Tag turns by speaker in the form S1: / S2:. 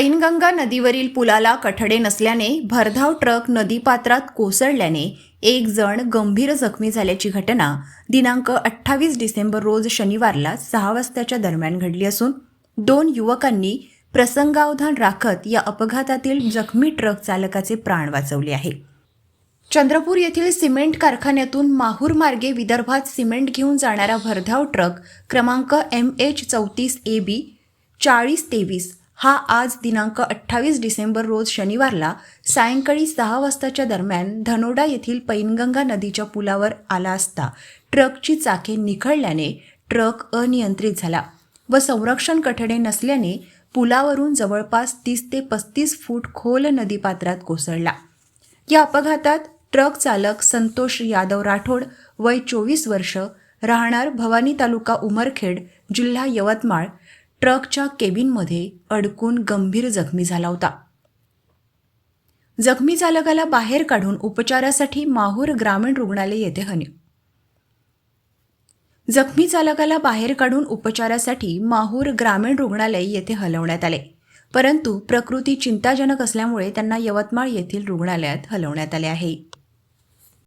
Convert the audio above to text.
S1: पैनगंगा नदीवरील पुलाला कठडे नसल्याने भरधाव ट्रक नदीपात्रात कोसळल्याने एक जण गंभीर जखमी झाल्याची घटना दिनांक अठ्ठावीस डिसेंबर रोज शनिवारला सहा वाजताच्या दरम्यान घडली असून दोन युवकांनी प्रसंगावधान राखत या अपघातातील जखमी ट्रक चालकाचे प्राण वाचवले आहे. चंद्रपूर येथील सिमेंट कारखान्यातून माहूर मार्गे विदर्भात सिमेंट घेऊन जाणारा भरधाव ट्रक क्रमांक एम एच चौतीस ए बी चाळीस तेवीस हा आज दिनांक अठ्ठावीस डिसेंबर रोज शनिवारला सायंकाळी सहा वाजताच्या दरम्यान धनोडा येथील पैनगंगा नदीच्या पुलावर आला असता ट्रकची चाके निखळल्याने ट्रक अनियंत्रित झाला व संरक्षण कठडे नसल्याने पुलावरून जवळपास तीस ते पस्तीस फूट खोल नदीपात्रात कोसळला. या अपघातात ट्रक चालक संतोष यादव राठोड वय चोवीस वर्ष राहणार भवानी तालुका उमरखेड जिल्हा यवतमाळ ट्रकच्या केबिनमध्ये अडकून गंभीर जखमी झाला होता. जखमी चालकाला बाहेर काढून उपचारासाठी माहूर ग्रामीण रुग्णालय येथे हनी जखमी चालकाला बाहेर काढून उपचारासाठी माहूर ग्रामीण रुग्णालय येथे हलवण्यात आले. परंतु प्रकृती चिंताजनक असल्यामुळे त्यांना यवतमाळ येथील रुग्णालयात हलवण्यात आले आहे.